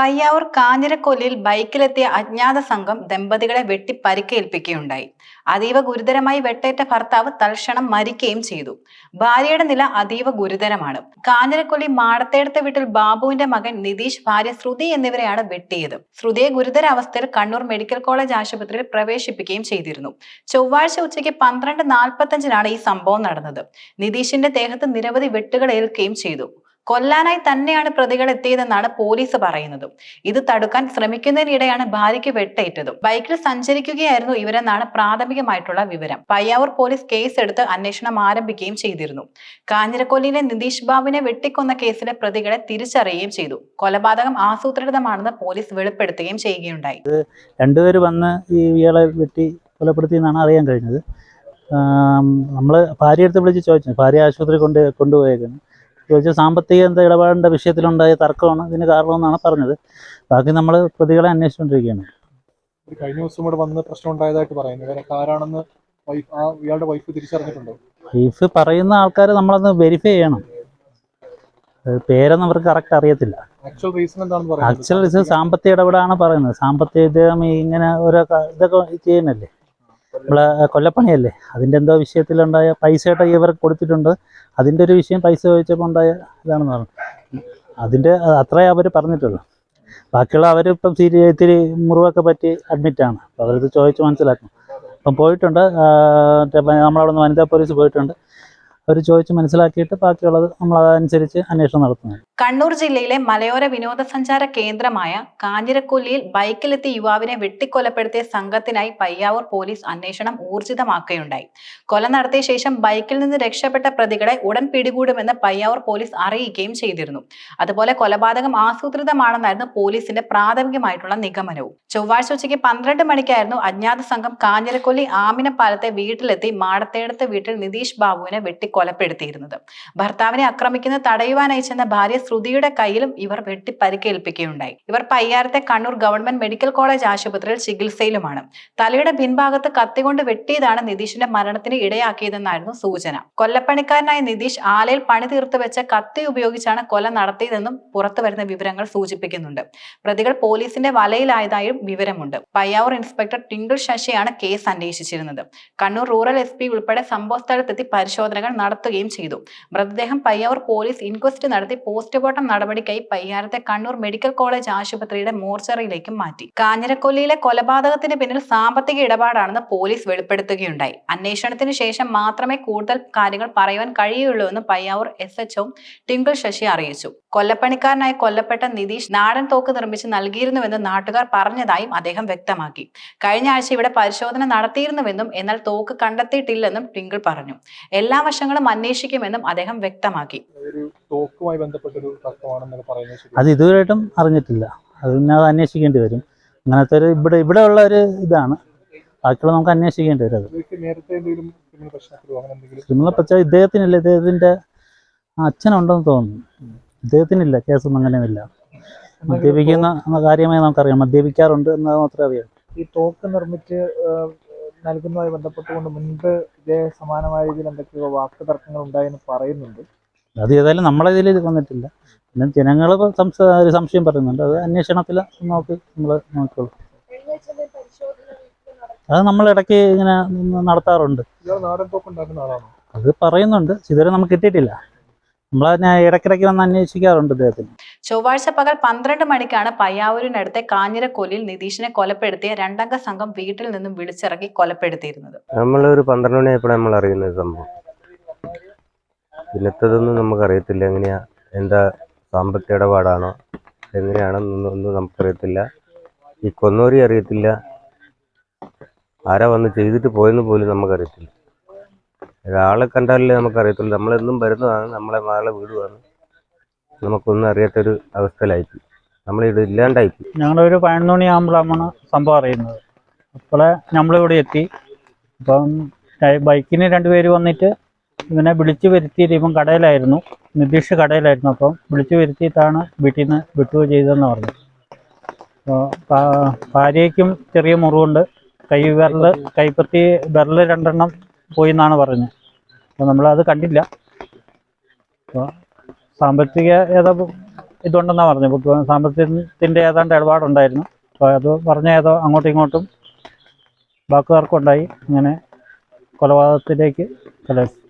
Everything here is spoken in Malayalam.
പയ്യാവൂർ കാഞ്ഞിരക്കൊല്ലിൽ ബൈക്കിലെത്തിയ അജ്ഞാത സംഘം ദമ്പതികളെ വെട്ടി പരിക്കേൽപ്പിക്കുകയുണ്ടായി അതീവ ഗുരുതരമായി വെട്ടേറ്റ ഭർത്താവ് തൽക്ഷണം മരിക്കുകയും ചെയ്തു. ഭാര്യയുടെ നില അതീവ ഗുരുതരമാണ്. കാഞ്ഞിരക്കൊല്ലി മാടത്തേടത്തെ വീട്ടിൽ ബാബുവിന്റെ മകൻ നിതീഷ് ഭാര്യ ശ്രുതി എന്നിവരെയാണ് വെട്ടിയത്. ശ്രുതിയെ ഗുരുതര അവസ്ഥയിൽ കണ്ണൂർ മെഡിക്കൽ കോളേജ് ആശുപത്രിയിൽ പ്രവേശിപ്പിക്കുകയും ചെയ്തിരുന്നു. ചൊവ്വാഴ്ച ഉച്ചയ്ക്ക് പന്ത്രണ്ട് നാൽപ്പത്തഞ്ചിനാണ് ഈ സംഭവം നടന്നത്. നിതീഷിന്റെ ദേഹത്ത് നിരവധി വെട്ടുകൾ ഏൽക്കുകയും ചെയ്തു. കൊല്ലാനായി തന്നെയാണ് പ്രതികൾ എത്തിയതെന്നാണ് പോലീസ് പറയുന്നത്. ഇത് തടുക്കാൻ ശ്രമിക്കുന്നതിനിടെയാണ് ഭാര്യയ്ക്ക് വെട്ടേറ്റതും. ബൈക്കിൽ സഞ്ചരിക്കുകയായിരുന്നു ഇവരെന്നാണ് പ്രാഥമികമായിട്ടുള്ള വിവരം. പയ്യാവൂർ പോലീസ് കേസ് എടുത്ത് അന്വേഷണം ആരംഭിക്കുകയും ചെയ്തിരുന്നു. കാഞ്ഞിരക്കൊല്ലിയിലെ നിതീഷ് ബാബുവിനെ വെട്ടിക്കൊന്ന കേസിലെ പ്രതികളെ തിരിച്ചറിയുകയും ചെയ്തു. കൊലപാതകം ആസൂത്രിതമാണെന്ന് പോലീസ് വെളിപ്പെടുത്തുകയും ചെയ്യുകയുണ്ടായി. രണ്ടുപേര് വന്ന് ഈ ഇയാളെ വെട്ടി കൊലപ്പെടുത്തി എന്നാണ് അറിയാൻ കഴിഞ്ഞത്. നമ്മൾ ഭാര്യ അടുത്ത് വിളിച്ച് ചോദിച്ചു. ഭാര്യ ആശുപത്രി കൊണ്ട് കൊണ്ടുപോയേക്കുന്നു. ചോദിച്ചു സാമ്പത്തിക എന്താ ഇടപാടിന്റെ വിഷയത്തിലുണ്ടായ തർക്കമാണ് ഇതിന് കാരണമെന്നാണ് പറഞ്ഞത്. ബാക്കി നമ്മൾ പ്രതികളെ അന്വേഷിച്ചുകൊണ്ടിരിക്കുകയാണ്. കഴിഞ്ഞ ദിവസം ഇവിടെ വന്ന് പ്രശ്നം ഉണ്ടായതായിട്ട് പറയുന്നു. ആരാണെന്ന് വൈഫ് ആ ഇയാളുടെ വൈഫ് തിരിച്ചറിഞ്ഞിട്ടുണ്ടോ? വൈഫ് പറയുന്ന ആൾക്കാർ നമ്മളൊന്ന് വെരിഫൈ ചെയ്യണം. പേരൊന്നും അവർക്ക് കറക്റ്റ് അറിയത്തില്ല. ആക്ച്വൽ റീസൺ എന്താണെന്ന് പറയുന്നത്? ആക്ച്വൽ റീസൺ സാമ്പത്തിക ഇടപെടാണ് പറയുന്നത്. സാമ്പത്തിക ഇദ്ദേഹം ഇങ്ങനെ ഓരോ ഇതൊക്കെ ചെയ്യുന്നല്ലേ നമ്മളെ കൊല്ലപ്പണിയല്ലേ? അതിന്റെ എന്തോ വിഷയത്തിലുണ്ടായ പൈസയായിട്ട് ഇവർ കൊടുത്തിട്ടുണ്ട്. അതിന്റെ ഒരു വിഷയം പൈസ ചോദിച്ചപ്പോൾ ഉണ്ടായ ഇതാണെന്ന് പറഞ്ഞു. അതിന്റെ അത്രേ അവർ പറഞ്ഞിട്ടുള്ളൂ. ബാക്കിയുള്ള അവരിപ്പം സീരി ഇത്തിരി മുറിവൊക്കെ പറ്റി അഡ്മിറ്റാണ് അപ്പോൾ അവരത് ചോദിച്ച് മനസ്സിലാക്കും അപ്പം പോയിട്ടുണ്ട് നമ്മളവിടെ നിന്ന് വനിതാ പോലീസ് പോയിട്ടുണ്ട്. അവർ ചോദിച്ച് മനസ്സിലാക്കിയിട്ട് ബാക്കിയുള്ളത് നമ്മൾ അതനുസരിച്ച് അന്വേഷണം നടത്തുന്നത് കണ്ണൂർ ജില്ലയിലെ മലയോര വിനോദസഞ്ചാര കേന്ദ്രമായ കാഞ്ഞിരക്കൊല്ലിയിൽ ബൈക്കിലെത്തി യുവാവിനെ വെട്ടിക്കൊലപ്പെടുത്തിയ സംഘത്തിനായി പയ്യാവൂർ പോലീസ് അന്വേഷണം ഊർജിതമാക്കുകയുണ്ടായി. കൊല നടത്തിയ ശേഷം ബൈക്കിൽ നിന്ന് രക്ഷപ്പെട്ട പ്രതികളെ ഉടൻ പിടികൂടുമെന്ന് പയ്യാവൂർ പോലീസ് അറിയിക്കുകയും ചെയ്തിരുന്നു. അതുപോലെ കൊലപാതകം ആസൂത്രിതമാണെന്നായിരുന്നു പോലീസിന്റെ പ്രാഥമികമായിട്ടുള്ള നിഗമനവും. ചൊവ്വാഴ്ച ഉച്ചയ്ക്ക് പന്ത്രണ്ട് മണിക്കായിരുന്നു അജ്ഞാത സംഘം കാഞ്ഞിരക്കൊല്ലി ആമിനപ്പാലത്തെ വീട്ടിലെത്തി മാടത്തേടത്ത് വീട്ടിൽ നിതീഷ് ബാബുവിനെ വെട്ടിക്കൊലപ്പെടുത്തിയിരുന്നത് ഭർത്താവിനെ ആക്രമിക്കുന്ന തടയുവാനായി ചെന്ന ഭാര്യ ശ്രുതിയുടെ കയ്യിലും ഇവർ വെട്ടി പരിക്കേൽപ്പിക്കുകയുണ്ടായി ഇവർ പയ്യാരത്തെ കണ്ണൂർ ഗവൺമെന്റ് മെഡിക്കൽ കോളേജ് ആശുപത്രിയിൽ ചികിത്സയിലുമാണ്. തലയുടെ പിൻഭാഗത്ത് കത്തികൊണ്ട് വെട്ടിയതാണ് നിതീഷിന്റെ മരണത്തിന് ഇടയാക്കിയതെന്നായിരുന്നു സൂചന. കൊല്ലപ്പണിക്കാരനായ നിതീഷ് ആലയിൽ പണി തീർത്തു വെച്ച കത്തി ഉപയോഗിച്ചാണ് കൊല നടത്തിയതെന്നും പുറത്തു വരുന്ന വിവരങ്ങൾ സൂചിപ്പിക്കുന്നുണ്ട്. പ്രതികൾ പോലീസിന്റെ വലയിലായതായും വിവരമുണ്ട്. പയ്യാവൂർ ഇൻസ്പെക്ടർ ടിങ്കിൾ ശശിയാണ് കേസ് അന്വേഷിച്ചിരുന്നത്. കണ്ണൂർ റൂറൽ എസ് ഉൾപ്പെടെ സംഭവസ്ഥലത്തെത്തി പരിശോധനകൾ നടത്തുകയും ചെയ്തു. മൃതദേഹം പയ്യാവൂർ പോലീസ് ഇൻക്വസ്റ്റ് നടത്തി പോസ്റ്റ്മോർട്ടം നടപടിക്കായി പയ്യാരത്തെ കണ്ണൂർ മെഡിക്കൽ കോളേജ് ആശുപത്രിയുടെ മോർച്ചറിയിലേക്കും മാറ്റി. കാഞ്ഞിരക്കൊല്ലിയിലെ കൊലപാതകത്തിന് പിന്നിൽ സാമ്പത്തിക ഇടപാടാണെന്ന് പോലീസ് വെളിപ്പെടുത്തുകയുണ്ടായി. അന്വേഷണത്തിന് ശേഷം മാത്രമേ കൂടുതൽ കാര്യങ്ങൾ പറയുവാൻ കഴിയുള്ളൂ എന്ന് Payyavoor S H Tinkle Sasi അറിയിച്ചു. കൊല്ലപ്പണിക്കാരനായി കൊല്ലപ്പെട്ട നിതീഷ് നാടൻ തോക്ക് നിർമ്മിച്ച് നൽകിയിരുന്നുവെന്ന് നാട്ടുകാർ പറഞ്ഞതായും അദ്ദേഹം വ്യക്തമാക്കി. കഴിഞ്ഞ ആഴ്ച ഇവിടെ പരിശോധന നടത്തിയിരുന്നുവെന്നും എന്നാൽ തോക്ക് കണ്ടെത്തിയിട്ടില്ലെന്നും ടിങ്കിൾ പറഞ്ഞു. എല്ലാ വശങ്ങളും അന്വേഷിക്കുമെന്നും അദ്ദേഹം വ്യക്തമാക്കി. അത് ഇതുവരെയായിട്ടും അറിഞ്ഞിട്ടില്ല. അത് പിന്നെ അത് അന്വേഷിക്കേണ്ടി വരും. അങ്ങനത്തെ ഒരു ഇവിടെ ഇവിടെ ഉള്ള ഒരു ഇതാണ്. ബാക്കിയുള്ള നമുക്ക് അന്വേഷിക്കേണ്ടി വരും അത്. നേരത്തെ എന്തെങ്കിലും ക്രിമിനൽ പ്രശ്നം ഇദ്ദേഹത്തിനില്ല. ഇദ്ദേഹത്തിന്റെ അച്ഛനുണ്ടെന്ന് തോന്നുന്നു. ഇദ്ദേഹത്തിനില്ല കേസൊന്നും അങ്ങനെയൊന്നുമില്ല മദ്യപിക്കുന്ന കാര്യമായി നമുക്കറിയാം. മദ്യപിക്കാറുണ്ട് എന്ന് മാത്രമേ അറിയാം ഈ തോക്ക് നിർമ്മിച്ച് നൽകുന്നതുമായി ബന്ധപ്പെട്ടുകൊണ്ട് മുൻപ് ഇതേ സമാനമായ രീതിയിൽ എന്തൊക്കെയോ വാക്ക് തർക്കങ്ങൾ ഉണ്ടായെന്ന് പറയുന്നുണ്ട്. അത് ഏതായാലും നമ്മളെ ഇതിൽ വന്നിട്ടില്ല. പിന്നെ ജനങ്ങൾ ഒരു സംശയം പറയുന്നുണ്ട്. അത് അന്വേഷണത്തിൽ നോക്കി നമ്മൾ നോക്കിക്കോളും അത് നമ്മൾ ഇടയ്ക്ക് ഇങ്ങനെ നടത്താറുണ്ട്. അത് പറയുന്നുണ്ട്. ഇതുവരെ നമുക്ക് കിട്ടിയിട്ടില്ല. നമ്മൾ അതിനെ ഇടയ്ക്കിടയ്ക്ക് വന്ന് അന്വേഷിക്കാറുണ്ട് ഇദ്ദേഹത്തിന്. ചൊവ്വാഴ്ച പകൽ പന്ത്രണ്ട് മണിക്കാണ് പയ്യാവൂരിനടുത്തെ കാഞ്ഞിരക്കോലിൽ നിതീഷിനെ കൊലപ്പെടുത്തിയ രണ്ടംഗ സംഘം വീട്ടിൽ നിന്നും വിളിച്ചിറക്കി കൊലപ്പെടുത്തിയിരുന്നത്. ഒരു പന്ത്രണ്ട് മണിയായപ്പോഴാണ് നമ്മൾ അറിയുന്നത് സംഭവം. പിന്നത്തതൊന്നും നമുക്കറിയത്തില്ല. എങ്ങനെയാ എന്താ സാമ്പത്തിക ഇടപാടാണോ എങ്ങനെയാണെന്നൊന്നും ഒന്നും നമുക്കറിയത്തില്ല. ഈ കൊന്നൂരി അറിയത്തില്ല. ആരാ വന്ന് ചെയ്തിട്ട് പോയെന്ന് പോലും നമുക്കറിയത്തില്ല. ഒരാളെ കണ്ടാലല്ലേ നമുക്കറിയത്തുള്ളൂ. നമ്മളെന്നും വരുന്നതാണ് നമ്മളെ നാളെ വീടുമാണ്. നമുക്കൊന്നും അറിയാത്തൊരു അവസ്ഥയിലായിപ്പോയി നമ്മളിവിടെ ഇല്ലാണ്ടായിപ്പോയി ഞങ്ങളൊരു പതിനൊന്ന് മണിയാകുമ്പോഴാണ് സംഭവം അറിയുന്നത്. അപ്പോളെ നമ്മളിവിടെ എത്തി. അപ്പം ബൈക്കിന് രണ്ടുപേര് വന്നിട്ട് ഇവനെ വിളിച്ചു വരുത്തിയിട്ട് കടയിലായിരുന്നു. നിതീഷ് കടയിലായിരുന്നു. അപ്പം വിളിച്ചു വരുത്തിയിട്ടാണ് വീട്ടിൽ നിന്ന് വിട്ടുക ചെയ്തതെന്ന് പറഞ്ഞു അപ്പോൾ ഭാര്യയ്ക്കും ചെറിയ മുറിവുണ്ട്. കൈ വിരൽ കൈപ്പത്തി വിരൽ രണ്ടെണ്ണം പോയി എന്നാണ് പറഞ്ഞത്. അപ്പോൾ നമ്മളത് കണ്ടില്ല. അപ്പോൾ സാമ്പത്തിക ഏതോ ഇതുണ്ടെന്നാണ് പറഞ്ഞത് സാമ്പത്തികത്തിന്റെ ഏതാണ്ട് ഇടപാടുണ്ടായിരുന്നു. അപ്പോൾ അത് പറഞ്ഞ ഏതോ അങ്ങോട്ടും ഇങ്ങോട്ടും വാക്കുതർക്കമുണ്ടായി. ഇങ്ങനെ കൊലപാതകത്തിലേക്ക് കലാശിച്ചു